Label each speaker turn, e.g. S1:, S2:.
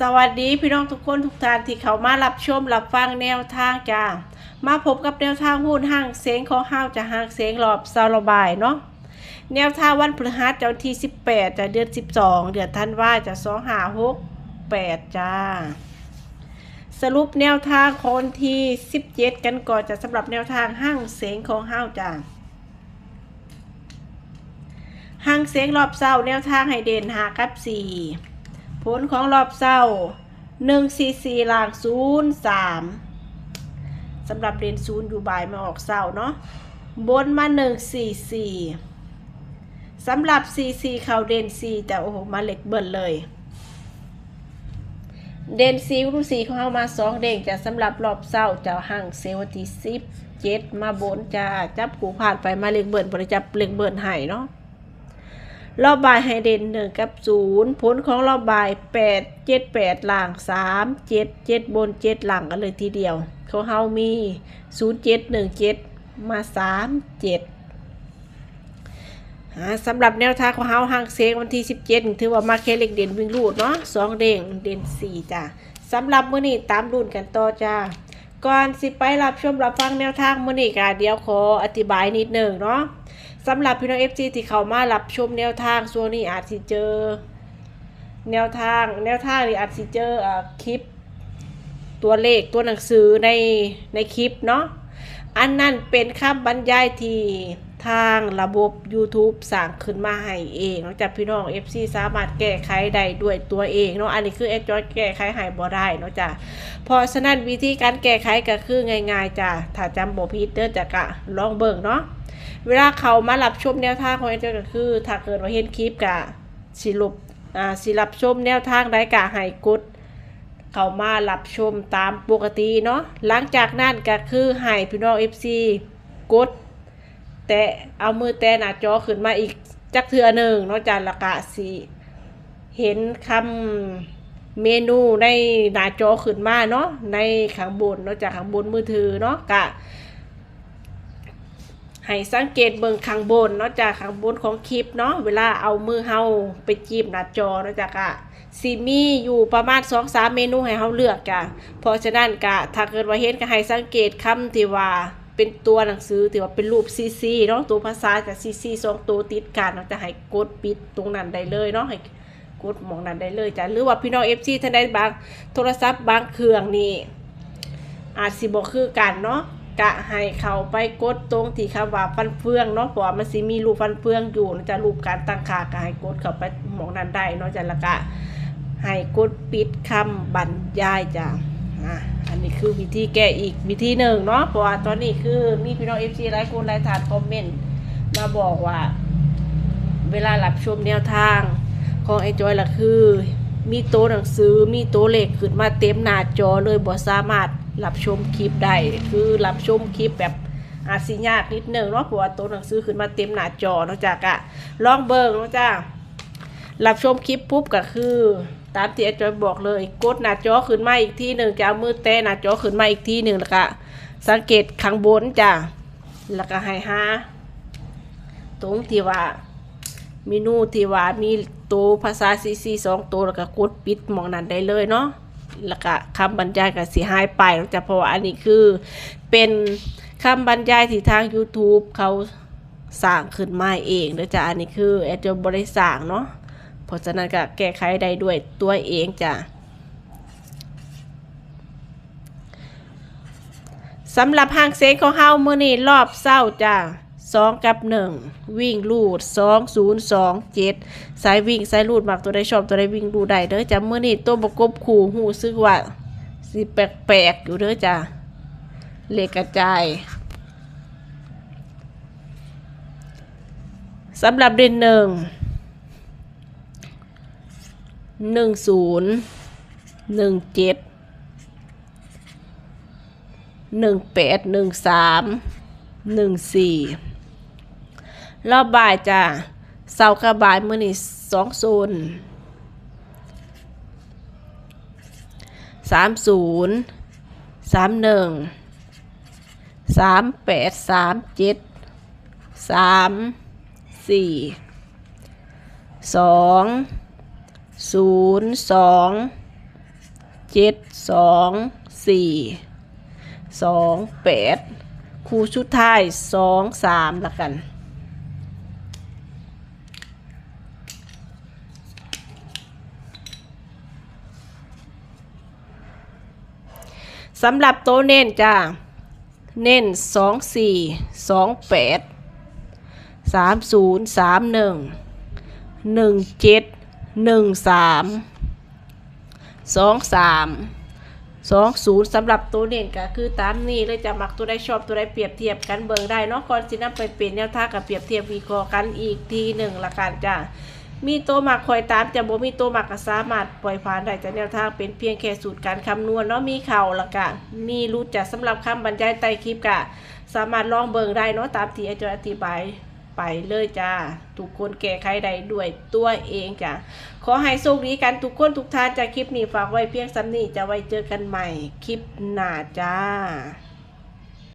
S1: สวัสดีพี่น้องทุกคนทุกท่านที่เขามารับชมรับฟังแนวทางจ้ามาพบกับแนวทางหุ้นห้างเสียงของห้าวจะห้างเสียงรอบซาลบายเนาะแนวทางวันพฤหัสเจ้าที่ 18จะเดือน 12 เดือนธันวาจะ2 5 6 8จ้า สรุปแนวทางของวันที่ 17 กันก่อนจะสำหรับแนวทางห้างเสียงของห้าวจ้าห้างเสียงรอบเศร้าแนวทางให้เด่นหากับสี่ ผลของรอบเศร้าหนึ่งสี่สี่ลางศูนย์สามสำหรับเด่นศูนย์อยู่บ่ายมาออกเศร้าเนาะบนมาหนึ่งสี่สี่สำหรับสี่สี่เขาเด่นสี่แต่โอ้โหมาเหล็กเบิ่นเลย เด่นซีรูสีของเขามาสองเด้งจะสำหรับรอบเศร้าจะห่างเซลล์ที่สิบเจ็ดมาบนจะจับกูผ่านไปมาเหล็กเบิ่นบริจับเล็กเบิ่นให้เนาะ รอบบ่ายให้เด่นหนึ่งกับศูนย์ผลของรอบบ่ายแปดเจ็ดแปดหลังสามเจ็ดเจ็ดบนเจ็ดหลังกันเลยทีเดียวเของเฮามีศูนย์เจ็ดหนึ่งเจ็ดมาสามเจ็ดสำหรับแนวทางของเฮาห่างเซงวันที่สิบเจ็ดถือว่ามาแค่เล็กเด่นวิ่งลูดเนาะสองเด้งเด่นสี่จ้ะสำหรับมื้อนี้ตามรุ่นกันต่อจ้า ก่อนสิไปรับชมรับฟังแนวทางมือนี้กาเดียวขออธิบายนิดหนึ่งเนาะสำหรับพี่น้องเอฟซีที่เขามารับชมแนวทางส่วนนี้อาจสิเจอ แนวทางแนวทางนี่อาจสิเจอคลิป ตัวเลขตัวหนังสือในในคลิปเนาะอันนั้นเป็นคำบรรยายที่ ทางระบบ YouTube สั่งขึ้นมาให้เองนอกจากพี่น้อง FC สามารถแก้ไขได้ด้วยตัวเองเนาะอันนี้คือแอดจอยแก้ไขให้บ่ได้เนาะจ้ะเพราะฉะนั้นวิธีการแก้ไขก็คือง่ายๆจ้ะถ้าจำบ่ผิดเด้อจะกะลองเบิ่งเนาะเวลาเขามารับชมแนวทางของแอนเจก็คือ ถ้าเกิดว่าเห็นคลิปกะสิรุปอ่าสิรับชมแนวทางได้กะให้กดเขามารับชมตามปกติเนาะหลังจากนั้นก็คือให้พี่น้อง FC กด ต่เอามือแต่หน้าจอขึ้นมาอีกจักเทือหนึ่งเนาะจานละกะสิเห็นคำเมนูในหน้าจอขึ้นมาเนาะในข้างบนเนาะจากข้างบนมือถือเนาะกะให้สังเกตเบิ่งข้างบนเนาะจากข้างบนของคลิปเนาะเวลาเอามือเฮาไปจีบหน้าจอเนาะจากอะซีมีอยู่ประมาณ2 3เมนูให้เฮาเลือกจ้ะเพราะฉะนั้นกะถ้าเกิดว่าเห็นก็ให้สังเกตคำที่ว่า เป็นตัวหนังสือที่ว่าเป็นรูปซีซีเนาะตัวภาษาจะซีซีสองตัวติดกันเนาจะให้กดปิดตรงนั้นได้เลยเนาะให้กดมองนั้นได้เลยจ้ะหรือว่าพี่น้อง FC ท่านใดบางโทรศัพท์บางเครื่องนี่อาจสิบอกคือกันเนาะกะให้เขาไปกดตรงที่คำว่าฟันเฟืองเนาะเพราะว่ามันสิมีรูปฟันเฟืองอยู่นะจะรูปการตั้งค่ากะให้กดเข้าไปมองนั้นได้เนาะจะละกะให้กดปิดคำบรรยายจ้ะอะ อันนี้คือวิธีแก้อีกวิธีหนึ่งเนาะเพราะว่าตอนนี้คือมีพี่น้องเอฟซีหลายคนหลายทานคอมเมนต์มาบอกว่า เวลารับชมแนวทางของไอจอยละคือ มีโต๊ะหนังสือมีโต๊ะเลขขึ้นมาเต็มหน้าจอเลยบ่สามารถรับชมคลิปได้คือรับชมคลิปแบบอาจสิยากนิดหนึ่งเนาะเพราะว่าโต๊ะหนังสือขึ้นมาเต็มหน้าจอเนาะจ้ะกะลองเบิ่งเนาะจ้ะรับชมคลิปปุ๊บก็คือ ตามที่อ้จอยบอกเลยกดหน้าจอขึ้นมาอีกทีหนึ่งจะเอามือแตะหน้าจอขึ้นมาอีกทีหนึ่งแล้วก็สังเกตข้างบนจ้ะแล้วก็ให้หาตรงที่ว่าเมนูที่ว่ามีตัวภาษาซีซีสองตัวแล้วก็กดปิดมองนั้นได้เลยเนาะแล้วก็คำบรรยายก็สิหายไปจะเพราะว่าอันนี้คือเป็นคำบรรยายที่ทาง YouTube เขาสร้างขึ้นมาเองเด้อจ้ะอันนี้คือแอดจะบริสร้างเนาะ ราะฉะนั้นก็แก้ไขได้ด้วยตัวเองจ้ะสำหรับห้างเซ็งของเฮาเมื้อนี้รอบเศร้าจ้ะสองกับหนึ่งวิ่งลูดสองศูนย์สองเจ็ดสายวิ่งสายลูดมักตัวใดชอบตัวใดวิ่งดูได้เด้อจ้ะมื้อนี้ตัวประกบคู่หูซึกว่าสิแปลกๆอยู่เด้อจ้ะเลขกระจายสำหรับเด่นหนึ่ง หนึ่งศูนย์หนึ่งเจ็ดหนึ่งแปดหนึ่งสามหนึ่งสี่รอบบ่ายจ้ะเสาร์กับบ่ายมือนี้สองศูนย์สามศูนย์สามหนึ่งสามแปดสามเจ็ดสามสี่สอง ศูนย์สองเจ็ดสองสี่สองแปดคู่ชุดท้ายสองสามละกันสำหรับโตวเน้นจ้า เน้นสองสี่สองแปดสามศูนย์สามหนึ่งหนึ่งเจ็ด หนึ่งสามสองสามสองศูนย์สำหรับตัวเน้นก็คือตามนี้เลยจะมักตัวได้ชอบตัวได้เปรียบเทียบกันเบิ่งได้เนาะก่อนสินำไปเป็นแนวทางกับเปรียบเทียบวิเคราะห์กันอีกทีหนึ่งละกันจ้ามีตัวหมักคอยตามจะบ่มีตัวหมักก็สามารถปล่อยผ่านได้จากแนวทางเป็นเพียงแค่สูตรการคำนวณเนาะมีเข่าละกะมีรู้จักสำหรับคำบรรยายใต้คลิปกะสามารถลองเบิ่งได้เนาะตามที่อาจารย์อธิบาย ไปเลยจ้าทุกคนแก้ไขได้ด้วยตัวเองจ้ะขอให้โชคดีกันทุกคนทุกท่านจากคลิปนี้ฝากไว้เพียงซ้ำนี้จะไว้เจอกันใหม่คลิปหน้าจ้า